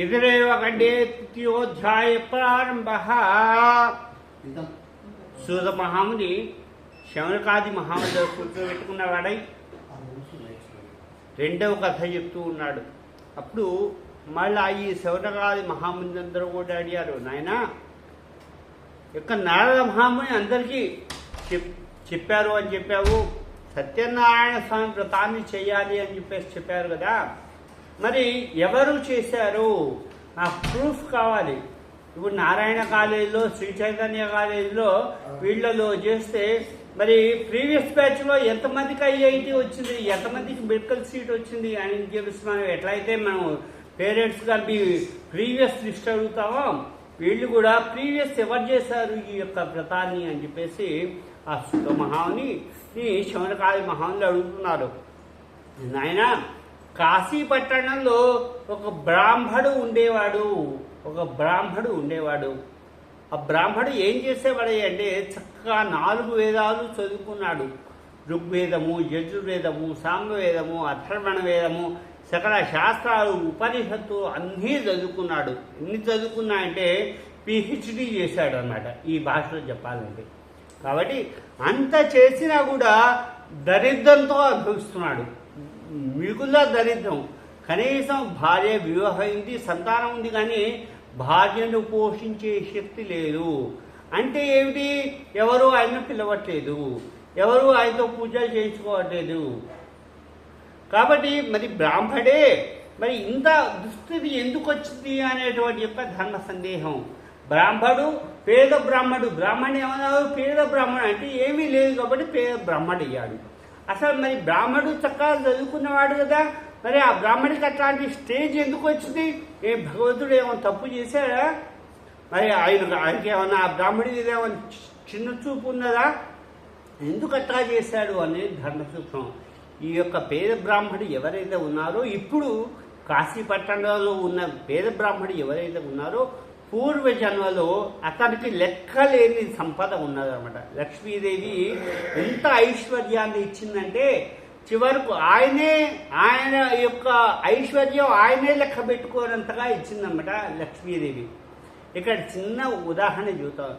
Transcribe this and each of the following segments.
ఎదురేవ కంటే తృతీయోధ్యాయ ప్రారంభ సూద మహాముని శవనకాది మహాముని కూర్చోబెట్టుకున్నవాడై రెండవ కథ చెప్తూ ఉన్నాడు. అప్పుడు మళ్ళా ఈ శవనకాది మహాముని అందరూ కూడా అడిగారు నాయన యొక్క నారద మహాముని అందరికీ చెప్ చెప్పారు అని చెప్పావు. సత్యనారాయణ స్వామి వ్రతాన్ని చేయాలి అని చెప్పేసి చెప్పారు కదా. మరి ఎవరు చేశారు? నా ప్రూఫ్ కావాలి. ఇప్పుడు నారాయణ కాలేజీలో శ్రీ చైతన్య కాలేజీలో వీళ్ళలో చేస్తే మరి ప్రీవియస్ బ్యాచ్లో ఎంతమందికి ఐఐటి వచ్చింది? ఎంతమందికి మెడికల్ సీట్ వచ్చింది? అని చెప్పేసి మనం ఎట్లయితే మనం పేరెంట్స్గా మీ ప్రీవియస్ లిస్ట్ అడుగుతామో వీళ్ళు కూడా ప్రీవియస్ ఎవరు చేశారు ఈ యొక్క వ్రతాన్ని అని చెప్పేసి ఆ సుత మహాని ఈ శవనకాళి మహానులు అడుగుతున్నారు. నాయన కాశీ పట్టణంలో ఒక బ్రాహ్మడు ఉండేవాడు ఒక బ్రాహ్మడు ఉండేవాడు. ఆ బ్రాహ్మడు ఏం చేసేవాడు అంటే చక్కగా నాలుగు వేదాలు చదువుకున్నాడు. ఋగ్వేదము యజుర్వేదము సాంగవేదము అథర్వణ వేదము సకల శాస్త్రాలు ఉపనిషత్తు అన్నీ చదువుకున్నాడు. ఎన్ని చదువుకున్నా అంటే పిహెచ్డి చేశాడు అనమాట ఈ భాషలో చెప్పాలంటే. కాబట్టి అంత చేసినా కూడా దరిద్రంతో అనుభవిస్తున్నాడు. మిగుల దరిద్రం కనీసం భార్య వివాహమైంది సంతానం ఉంది కానీ భార్యను పోషించే శక్తి లేదు. అంటే ఏమిటి? ఎవరు ఆయన పిలవట్లేదు. ఎవరు ఆయనతో పూజలు చేయించుకోవట్లేదు. కాబట్టి మరి బ్రాహ్మడే మరి ఇంత దుస్థితి ఎందుకు వచ్చింది అనేటువంటి యొక్క ధర్మ సందేహం. బ్రాహ్మడు పేద బ్రాహ్మడు. బ్రాహ్మణుడు ఏమన్నారు? పేద బ్రాహ్మణుడు అంటే ఏమీ లేదు కాబట్టి పేద బ్రాహ్మడు అయ్యాడు అసలు మరి బ్రాహ్మడు చక్కగా చదువుకున్నవాడు కదా. మరి ఆ బ్రాహ్మడికి అట్లాంటి స్టేజ్ ఎందుకు వచ్చింది? ఏ భగవంతుడు ఏమైనా తప్పు చేశాడా? మరి ఆయన ఆయనకి ఏమన్నా ఆ బ్రాహ్మడికి ఏమైనా చిన్న చూపు ఉన్నదా? ఎందుకు అట్లా చేశాడు అనేది ధర్మసూత్రం. ఈ యొక్క పేద బ్రాహ్మడు ఎవరైతే ఉన్నారో ఇప్పుడు కాశీ పట్టణంలో ఉన్న పేద బ్రాహ్మడు ఎవరైతే ఉన్నారో పూర్వ జన్మలో అతనికి లెక్కలేని సంపద ఉన్నదన్నమాట. లక్ష్మీదేవి ఎంత ఐశ్వర్యాన్ని ఇచ్చిందంటే చివరకు ఆయనే ఆయన యొక్క ఐశ్వర్యం ఆయనే లెక్క పెట్టుకోనంతగా ఇచ్చిందన్నమాట లక్ష్మీదేవి. ఇక్కడ చిన్న ఉదాహరణ చూద్దాం.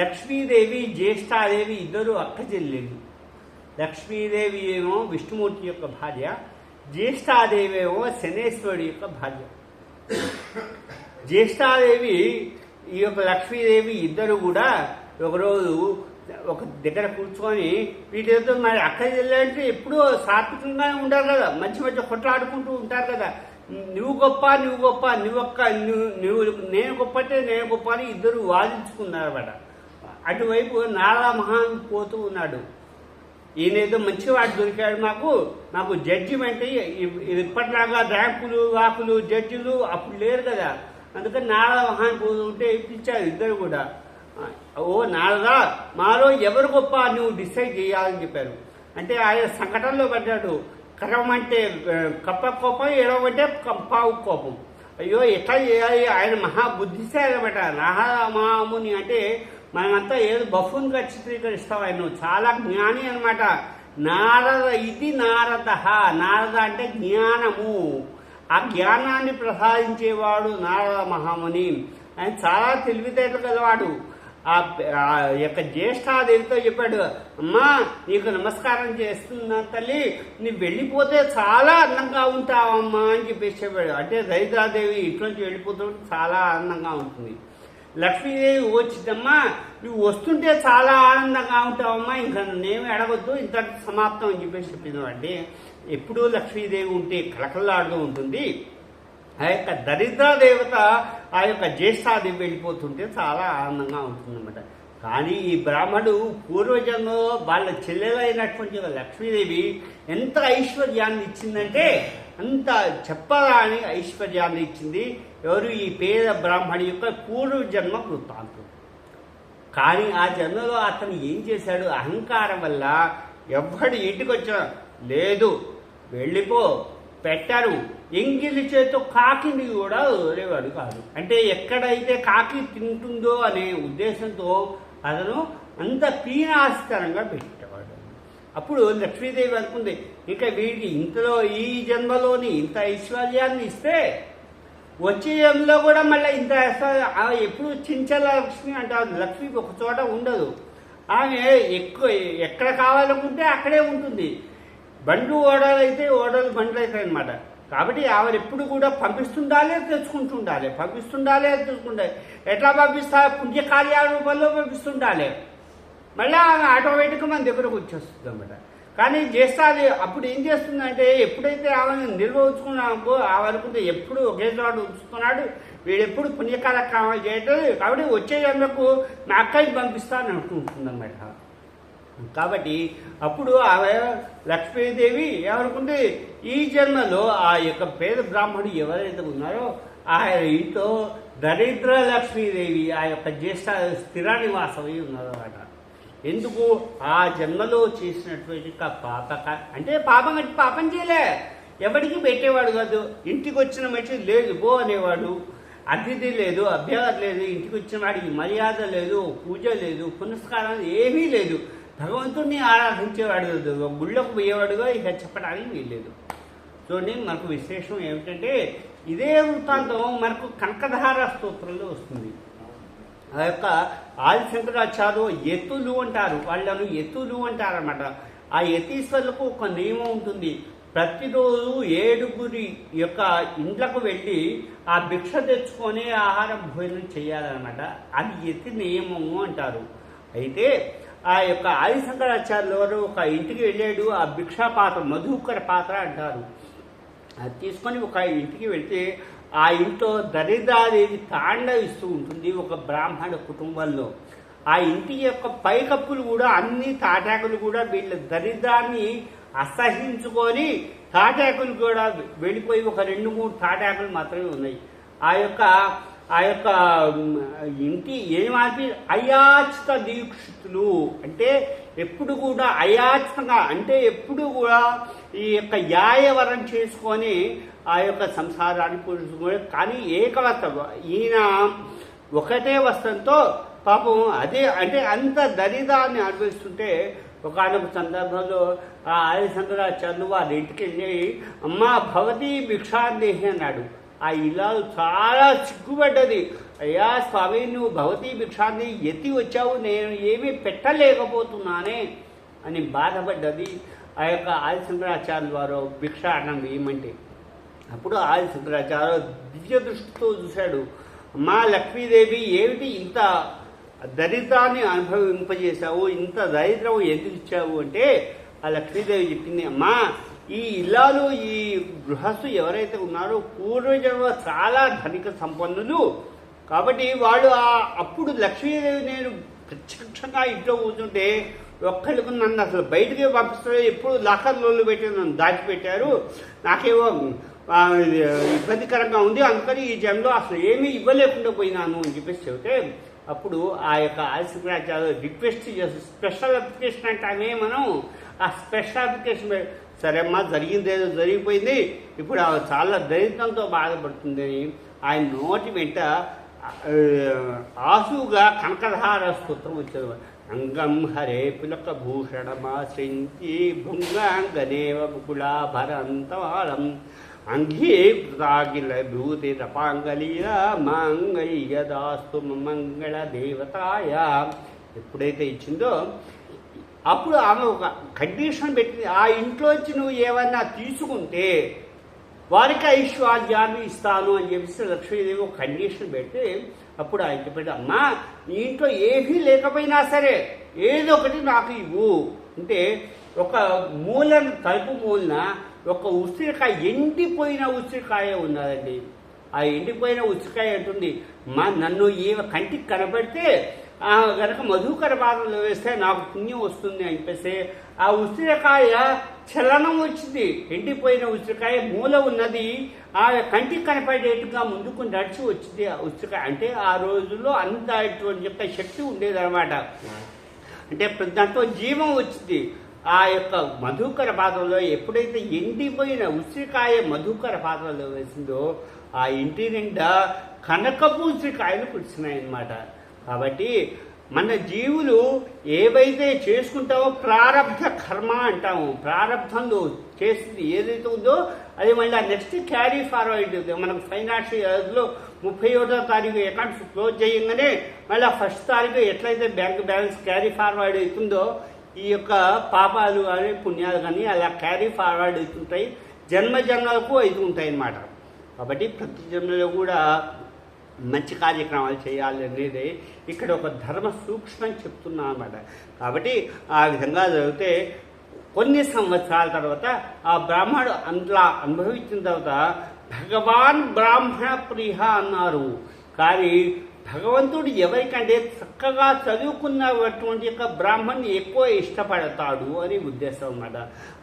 లక్ష్మీదేవి జ్యేష్ఠాదేవి ఇద్దరు అక్క చెల్లెళ్ళు. లక్ష్మీదేవి ఏమో విష్ణుమూర్తి యొక్క భార్య జ్యేష్ఠాదేవి ఏమో శనేశ్వరుడి యొక్క భార్య. జ్యేష్ఠాదేవి ఈ యొక్క లక్ష్మీదేవి ఇద్దరు కూడా ఒకరోజు ఒక దగ్గర కూర్చొని వీటితో మరి అక్క చెల్లెలంటే ఎప్పుడూ సాత్వికంగానే ఉంటారు కదా. మంచి మంచి కొట్లాడుకుంటూ ఉంటారు కదా. నువ్వు గొప్ప నువ్వు గొప్ప నువ్వొక్క నువ్వు నువ్వు నేను గొప్ప అంటే నేను గొప్ప అని ఇద్దరు వాదించుకున్నారు అన్నమాట అటువైపు నారా మహాన్ పోతూ ఉన్నాడు. ఈయనేదో మంచివాడు దొరికాడు మాకు. నాకు జడ్జిమెంట్ ఇప్పటిలాగా ర్యాంకులు వాకులు జడ్జిలు అప్పుడు లేరు కదా. అందుకని నారద మహాన్ ఉంటే ఇప్పించారు ఇద్దరు కూడా. ఓ నారదా మాలో ఎవరు గొప్ప నువ్వు డిసైడ్ చేయాలని చెప్పారు. అంటే ఆయన సంకటంలో పడ్డాడు అంటే కప్ప కోపం ఎడవంటే పావు కోపం. అయ్యో ఎట్లా చేయాలి? ఆయన మహా అనమాట నారద మహాముని అంటే మనమంతా ఏదో బఫున్గా చిత్రీకరిస్తాం ఆయన. చాలా జ్ఞాని అనమాట నారద ఇది నారద నారద అంటే జ్ఞానము. ఆ జ్ఞానాన్ని ప్రసాదించేవాడు నారద మహాముని. ఆయన చాలా తెలివితేటలు కలవాడు ఆ యొక్క జ్యేష్ఠాదేవితో చెప్పాడు అమ్మా నీకు నమస్కారం చేస్తున్నా తల్లి నువ్వు వెళ్ళిపోతే చాలా అందంగా ఉంటావమ్మా అని చెప్పేసి చెప్పాడు. అంటే దరిద్రాదేవి ఇంట్లోంచి వెళ్ళిపోతుంటే చాలా ఆనందంగా ఉంటుంది. లక్ష్మీదేవి వచ్చిందమ్మా నువ్వు వస్తుంటే చాలా ఆనందంగా ఉంటావమ్మా ఇంకా నేను అడగొద్దు ఇంత సమాప్తం అని చెప్పేసి చెప్పింది ఎప్పుడూ లక్ష్మీదేవి ఉంటే కలకల్లాడుతూ ఉంటుంది. ఆ యొక్క దరిద్ర దేవత ఆ యొక్క జ్యేష్ఠాదేవి వెళ్ళిపోతుంటే చాలా ఆనందంగా ఉంటుందన్నమాట. కానీ ఈ బ్రాహ్మడు పూర్వజన్మలో వాళ్ళ చెల్లెలైనటువంటి లక్ష్మీదేవి ఎంత ఐశ్వర్యాన్ని ఇచ్చిందంటే అంత చెప్పరాని ఐశ్వర్యాన్ని ఇచ్చింది. ఎవరు ఈ పేద బ్రాహ్మడి యొక్క పూర్వజన్మ వృత్తాంతం కానీ ఆ జన్మలో అతను ఏం చేశాడు? అహంకారం వల్ల ఎవ్వడు ఇంటికి లేదు. వెళ్ళిపో పెట్టారు. ఎంగిలి చేతో కాకిని కూడా వదిలేవాడు కాదు. అంటే ఎక్కడైతే కాకి తింటుందో అనే ఉద్దేశంతో అతను అంత పీనాస్తరంగా పెట్టేవాడు. అప్పుడు లక్ష్మీదేవి అనుకుంది ఇక వీడికి ఇంతలో ఈ జన్మలోని ఇంత ఐశ్వర్యాన్ని ఇస్తే వచ్చే ఏంలో కూడా మళ్ళీ ఇంత వేస్తుంది. ఎప్పుడు చించల లక్ష్మి అంటారు లక్ష్మి ఒక చోట ఉండదు. ఆమె ఎక్కువ ఎక్కడ కావాలనుకుంటే అక్కడే ఉంటుంది. బండ్లు ఓడలు అయితే ఓడలు బండ్లు అవుతాయి అనమాట కాబట్టి ఆవిడ ఎప్పుడు కూడా పంపిస్తుండాలే తెచ్చుకుంటుండాలి పంపిస్తుండాలే తెచ్చుకుంటాలి ఎట్లా పంపిస్తా? పుణ్యకార్యాల రూపంలో పంపిస్తుండాలి. మళ్ళీ ఆమె ఆటోమేటిక్గా మన దగ్గరకు వచ్చేస్తుంది అనమాట కానీ చేస్తాది? అప్పుడు ఏం చేస్తుందంటే ఎప్పుడైతే ఆమెను నిల్వ ఉంచుకున్నామో ఆమెనుకుంటే ఎప్పుడు ఒకే చోట ఉంచుతున్నాడు వీడు ఎప్పుడు పుణ్యకార్యక్రమాలు చేయట్లేదు. కాబట్టి వచ్చే జన్మకు నా అక్కకి పంపిస్తాను అనుకుంటుందన్నమాట కాబట్టి అప్పుడు ఆమె లక్ష్మీదేవి ఏమనుకుంది? ఈ జన్మలో ఆ యొక్క పేద బ్రాహ్మణుడు ఎవరైతే ఉన్నారో ఆయన ఇంట్లో దరిద్ర లక్ష్మీదేవి ఆ యొక్క జ్యేష్ఠ స్థిర నివాసమై ఉన్నదన్నమాట ఎందుకు ఆ జన్మలో చేసినటువంటి పాపక అంటే పాపం అంటే పాపం చేయలే. ఎవరికి పెట్టేవాడు కాదు. ఇంటికి వచ్చిన మనిషి లేదు పో అనేవాడు. అతిథి లేదు అభ్యాగత లేదు ఇంటికి వచ్చిన వాడికి మర్యాద లేదు పూజ లేదు పునస్కారం ఏమీ లేదు. భగవంతుడిని ఆరాధించేవాడు కాదు. గుళ్ళకు పోయేవాడుగా ఇక చెప్పడానికి వీల్లేదు. చూడండి మనకు విశేషం ఏమిటంటే ఇదే వృత్తాంతం మనకు కనకధార స్తోత్రంలో వస్తుంది. ఆ యొక్క ఆదిశంకరాచార్య ఎత్తులు అంటారు. వాళ్ళను ఎత్తులు అంటారన్నమాట. ఆ యతీశ్వరులకు ఒక నియమం ఉంటుంది. ప్రతిరోజు ఏడుగురి యొక్క ఇండ్లకు వెళ్ళి ఆ భిక్ష తెచ్చుకొని ఆహారం భోజనం చేయాలన్నమాట. అది ఎత్తి నియమము అంటారు. అయితే ఆ యొక్క ఆదిశంకరాచార్యుల వారు ఒక ఇంటికి వెళ్ళాడు. ఆ భిక్షా పాత్ర మధుకర పాత్ర అంటారు. అది తీసుకొని ఒక ఇంటికి వెళ్తే ఆ ఇంట్లో దరిద్రాదేవి తాండవిస్తూ ఉంటుంది ఒక బ్రాహ్మణ కుటుంబంలో. ఆ ఇంటి యొక్క పైకప్పులు కూడా అన్ని తాటాకులు కూడా వీళ్ళ దరిద్రాన్ని అసహించుకొని తాటాకులు కూడా వెళ్ళిపోయి ఒక రెండు మూడు తాటాకులు మాత్రమే ఉన్నాయి. ఆ యొక్క ఆ యొక్క ఇంటి ఏమాపి అయాచిత దీక్షితులు అంటే ఎప్పుడు కూడా అయాచితంగా అంటే ఎప్పుడు కూడా ఈ యొక్క యాయవరం చేసుకొని ఆ యొక్క సంసారాన్ని పూజించుకునే కానీ ఏకవస్త్రం ఈయన ఒకటే వస్త్రంతో పాపం అదే అంటే అంత దరిదాన్ని అనుభవిస్తుంటే ఒకనొక సందర్భంలో ఆ ఆదిశంకరాచార్యులు వారి ఇంటికి వెళ్ళి అమ్మా భవతి భిక్షాందేహి అన్నాడు. ఆ ఇల్లాలు చాలా సిగ్గుపడ్డది. అయ్యా స్వామి నువ్వు భవతి భిక్షాన్ని ఎత్తి వచ్చావు నేను ఏమీ పెట్టలేకపోతున్నానే అని బాధపడ్డది ఆ యొక్క ఆదిశంకరాచార్యుల వారు భిక్షాటనం వేయమంటే. అప్పుడు ఆది శంకరాచార్య దివ్య దృష్టితో చూశాడు. మా లక్ష్మీదేవి ఏమిటి ఇంత దరిద్రాన్ని అనుభవింపజేశావు? ఇంత దరిద్రం ఎందుకు ఇచ్చావు? అంటే ఆ లక్ష్మీదేవి చెప్పింది అమ్మా ఈ ఇల్లాలు ఈ గృహస్థు ఎవరైతే ఉన్నారో పూర్వజన్మ చాలా ధనిక సంపన్నులు. కాబట్టి వాళ్ళు ఆ అప్పుడు లక్ష్మీదేవి నేను ప్రత్యక్షంగా ఇంట్లో కూర్చుంటే ఒక్కరికి నన్ను అసలు బయటికి పంపిస్తారో ఎప్పుడు లాకర్లో పెట్టి నన్ను దాచిపెట్టారు. నాకేమో ఇబ్బందికరంగా ఉంది. అందుకని ఈ జన్మలో అసలు ఏమీ ఇవ్వలేకుండా పోయినాను అని చెప్పేసి చెబితే అప్పుడు ఆ యొక్క ఆదిశంకరాచార్య రిక్వెస్ట్ చేసి స్పెషల్ అప్లికేషన్ అంటే మనం ఆ స్పెషల్ అప్లికేషన్ సరే అమ్మా జరిగింది ఏదో జరిగిపోయింది. ఇప్పుడు ఆమె చాలా దరిద్రంతో బాధపడుతుందని ఆయన నోటి వెంట ఆసుగా కనకధార స్తోత్రం వచ్చేది. అంగం హరే పులక భూషణమాశ్రించి భృంగాంగనేవ ముకుళాభరంతమాలం అంగీకృతాగిల భూతి రపాంగలీల మంగయ్యదాస్తు మంగళ దేవతాయ. ఎప్పుడైతే ఇచ్చిందో అప్పుడు ఆమె ఒక కండిషన్ పెట్టింది. ఆ ఇంట్లోంచి నువ్వు ఏమన్నా తీసుకుంటే వారికి ఐశ్వర్యాన్ని ఇస్తాను అని చెప్పేసి లక్ష్మీదేవి ఒక కండిషన్ పెట్టి అప్పుడు ఆయన పెట్టి అమ్మా నీ ఇంట్లో ఏమీ లేకపోయినా సరే ఏదో ఒకటి నాకు ఇవ్వు. అంటే ఒక మూలను తలుపు మూలన ఒక ఉసిరికాయ ఎండిపోయిన ఉసిరికాయ ఉన్నదండి. ఆ ఎండిపోయిన ఉసిరికాయ అంటుంది మా నన్ను ఏ కంటికి కనబడితే ఆ గనక మధుకర పాత్రలో వేస్తే నాకు పుణ్యం వస్తుంది అని చెప్పేసి ఆ ఉసిరికాయ చలనం వచ్చింది. ఎండిపోయిన ఉసిరికాయ మూల ఉన్నది. ఆ కంటికి కనపడేట్టుగా ముందుకు నడిచి వచ్చింది ఆ ఉసిరికాయ. అంటే ఆ రోజుల్లో అంత ఇటువంటి యొక్క శక్తి ఉండేది అంటే దాంట్లో జీవం వచ్చింది. ఆ యొక్క మధుకర పాత్రలో ఎప్పుడైతే ఎండిపోయిన ఉసిరికాయ మధుకర పాత్రలో వేసిందో ఆ ఇంటి నిండా కనకపు ఉసిరికాయలు కురిసినాయి కాబట్టి మన జీవులు ఏవైతే చేసుకుంటామో ప్రారంధ కర్మ అంటాము. ప్రారంధంలో చేసింది ఏదైతే ఉందో అది మళ్ళీ నెక్స్ట్ క్యారీ ఫార్వర్డ్ మనకు ఫైనాన్షియల్ ఇయర్స్లో ముప్పై ఒకటో తారీఖు అకౌంట్స్ క్లోజ్ చేయగానే మళ్ళీ ఫస్ట్ తారీఖు ఎట్లయితే బ్యాంక్ బ్యాలెన్స్ క్యారీ ఫార్వర్డ్ అవుతుందో ఈ యొక్క పాపాలు కానీ పుణ్యాలు కానీ అలా క్యారీ ఫార్వర్డ్ అవుతుంటాయి. జన్మ జన్మలకు అవుతూ ఉంటాయి అన్నమాట. కాబట్టి ప్రతి జన్మలో కూడా మంచి కార్యక్రమాలు చేయాలి అనేది ఇక్కడ ఒక ధర్మ సూక్ష్మం చెప్తున్నా అనమాట కాబట్టి ఆ విధంగా జరిగితే కొన్ని సంవత్సరాల తర్వాత ఆ బ్రాహ్మడు అందులో అనుభవించిన తర్వాత భగవాన్ బ్రాహ్మణ ప్రియ అన్నారు. కానీ భగవంతుడు ఎవరికంటే చక్కగా చదువుకున్నటువంటి యొక్క బ్రాహ్మణ్ణి ఎక్కువ ఇష్టపడతాడు అని ఉద్దేశం అన్నమాట.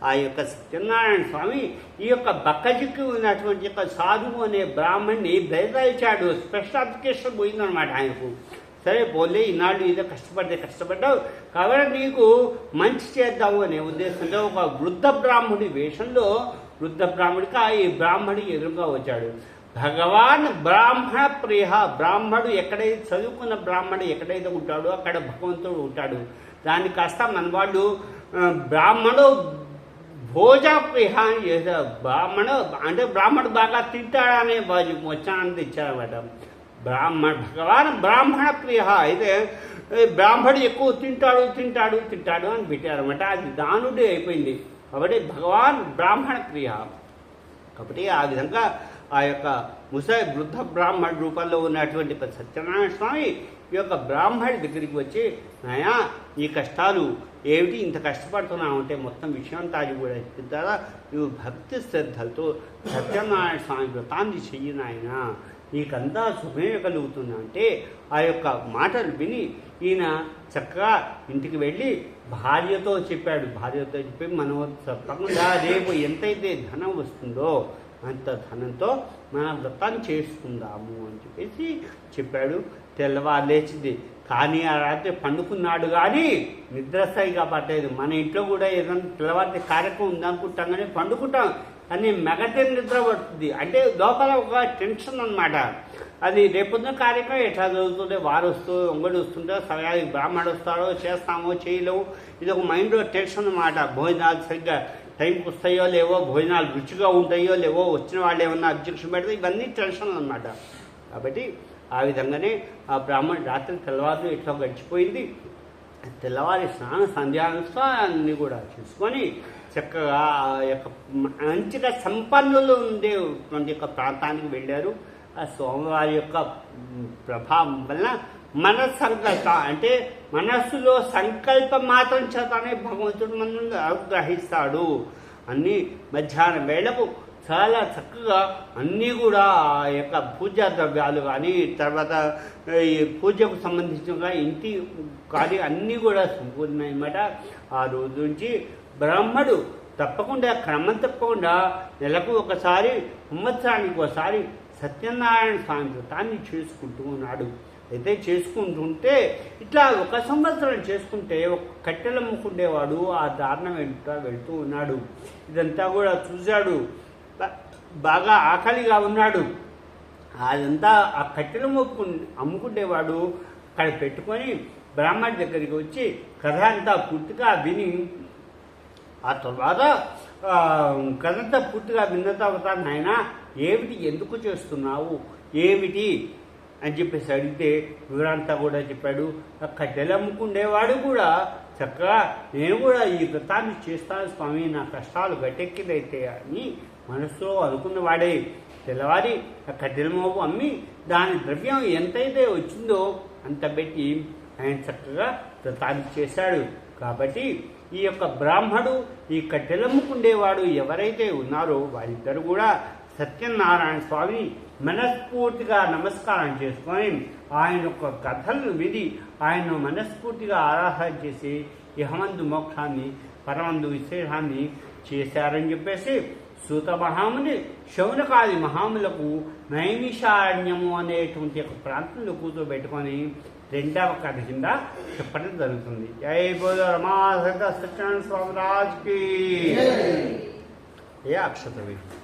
ఆ యొక్క సత్యనారాయణ స్వామి ఈ యొక్క బక్కజిక్కి ఉన్నటువంటి యొక్క సాధువు అనే బ్రాహ్మణ్ణి బయలుదేరిచాడు స్పెషల్ అప్లికేషన్ పోయిందనమాట ఆయనకు. సరే పోలే ఈనాడు ఏదో కష్టపడితే కష్టపడ్డావు. కాబట్టి నీకు మంచి చేద్దాము అనే ఉద్దేశంతో ఒక వృద్ధ బ్రాహ్మణుడి వేషంలో వృద్ధ బ్రాహ్మడికి ఆ ఈ బ్రాహ్మడి ఎదురుగా వచ్చాడు. భగవాన్ బ్రాహ్మణ ప్రియ. బ్రాహ్మడు ఎక్కడైతే చదువుకున్న బ్రాహ్మడు ఎక్కడైతే ఉంటాడో అక్కడ భగవంతుడు ఉంటాడు. దాన్ని కాస్త మన వాళ్ళు బ్రాహ్మడు భోజ ప్రియ అని బ్రాహ్మణు అంటే బ్రాహ్మడు బాగా తింటాడనే వచ్చానని తెచ్చారన్నమాట బ్రాహ్మణ భగవాన్ బ్రాహ్మణ ప్రియ. అయితే బ్రాహ్మడు ఎక్కువ తింటాడు తింటాడు తింటాడు అని పెట్టారన్నమాట అది దానుడే అయిపోయింది. కాబట్టి భగవాన్ బ్రాహ్మణ ప్రియ. కాబట్టి ఆ విధంగా ఆ యొక్క ముసాయి వృద్ధ బ్రాహ్మణ రూపంలో ఉన్నటువంటి సత్యనారాయణ స్వామి ఈ యొక్క బ్రాహ్మణుడి దగ్గరికి వచ్చి నాయా ఈ కష్టాలు ఏమిటి? ఇంత కష్టపడుతున్నావు? అంటే మొత్తం విషయం తాగి కూడా చెప్తారా నువ్వు భక్తి శ్రద్ధలతో సత్యనారాయణ స్వామి వ్రతాన్ని చెయ్యి నాయన. నీకంతా శుభమే కలుగుతుంది. అంటే ఆ యొక్క మాటలు విని ఈయన చక్కగా ఇంటికి వెళ్ళి భార్యతో చెప్పాడు. భార్యతో చెప్పి మనం తప్పకుండా రేపు ఎంతైతే ధనం వస్తుందో అంత ధనంతో మన వ్రతాన్ని చేసుకుందాము అని చెప్పేసి చెప్పాడు. తెల్లవారు లేచింది. కానీ ఆ రాత్రి పండుకున్నాడు కానీ నిద్రస్థాయిగా పట్టలేదు. మన ఇంట్లో కూడా ఏదైనా తెల్లవారి కార్యక్రమం ఉందనుకుంటాం కానీ పండుకుంటాం. కానీ మెగటే నిద్ర పడుతుంది. అంటే లోపల ఒక టెన్షన్ అన్నమాట. అది రేపొద్దున కార్యక్రమం ఎట్లా జరుగుతుంటే వారు వస్తూ ఒంగడి వస్తుంటే సమయానికి బ్రాహ్మణుడు వస్తారో చేస్తామో చేయలేము ఇది ఒక మైండ్లో టెన్షన్ అనమాట భోజనాలు సరిగ్గా టైంకి వస్తాయో లేవో భోజనాలు రుచిగా ఉంటాయో లేవో వచ్చిన వాళ్ళు ఏమన్నా అబ్జెక్షన్ పెడితే ఇవన్నీ టెన్షన్లు అన్నమాట. కాబట్టి ఆ విధంగానే ఆ బ్రాహ్మణ రాత్రి తెల్లవారు ఇట్లా గడిచిపోయింది. తెల్లవారి స్నాన సంధ్యాన్ని కూడా చేసుకొని చక్కగా ఆ యొక్క మంచిగా సంపన్నులు ఉండేటువంటి యొక్క ప్రాంతానికి వెళ్ళారు. ఆ సోమవారి యొక్క ప్రభావం వలన మన అంటే మనస్సులో సంకల్పం మాత్రం చేతనే భగవంతుడు మనల్ని అనుగ్రహిస్తాడు అన్ని మధ్యాహ్నం వేళకు చాలా చక్కగా అన్నీ కూడా ఆ యొక్క పూజా ద్రవ్యాలు కానీ తర్వాత ఈ పూజకు సంబంధించిన ఇంటి కానీ అన్నీ కూడా సంపూర్ణమన్నమాట ఆ రోజు నుంచి బ్రాహ్మడు తప్పకుండా క్రమం తప్పకుండా నెలకు ఒకసారి సంవత్సరానికి ఒకసారి సత్యనారాయణ స్వామి వ్రతాన్ని చేసుకుంటూ ఉన్నాడు. అయితే చేసుకుంటుంటే ఇట్లా ఒక సంవత్సరం చేసుకుంటే ఒక కట్టెలమ్ముకుండేవాడు ఆ దారుణం వెళ్తా వెళ్తూ ఉన్నాడు. ఇదంతా కూడా చూశాడు. బాగా ఆకలిగా ఉన్నాడు. అదంతా ఆ కట్టెలు మొక్కు అమ్ముకునేవాడు అక్కడ పెట్టుకొని బ్రాహ్మణి దగ్గరికి వచ్చి కథ అంతా పూర్తిగా విని ఆ తర్వాత కథ అంతా పూర్తిగా విన్న తర్వాత నాయన ఏమిటి? ఎందుకు చేస్తున్నావు? ఏమిటి? అని చెప్పేసి అడిగితే వివరంతా కూడా చెప్పాడు. ఆ కట్టెలు అమ్ముకుండేవాడు కూడా చక్కగా నేను కూడా ఈ వ్రతాన్ని చేస్తాను స్వామి నా కష్టాలు గట్టెక్కిదైతే అని మనసులో అనుకున్నవాడే. తెల్లవారి ఆ కట్టెల మోపు అమ్మి దాని ద్రవ్యం ఎంతైతే వచ్చిందో అంత పెట్టి ఆయన చక్కగా వ్రతాన్ని చేశాడు. కాబట్టి ఈ యొక్క బ్రాహ్మడు ఈ కట్టెలమ్ముకుండేవాడు ఎవరైతే ఉన్నారో వారిద్దరు కూడా సత్యనారాయణ స్వామిని మనస్ఫూర్తిగా నమస్కారం చేసుకొని ఆయన యొక్క కథలను విని ఆయన మనస్ఫూర్తిగా ఆరాధన చేసి ఇహమందు మోక్షాన్ని పరమందు విశేషాన్ని చేశారని చెప్పేసి సూత మహాముని శౌనకాది మహాములకు నైమిషారణ్యము అనేటువంటి ఒక ప్రాంతంలో కూర్చోబెట్టుకొని రెండవ కథ కింద చెప్పడం జరుగుతుంది. జై బోధ రమా సత్యనారాయణ స్వామి రాజ్కి ఏ విషయం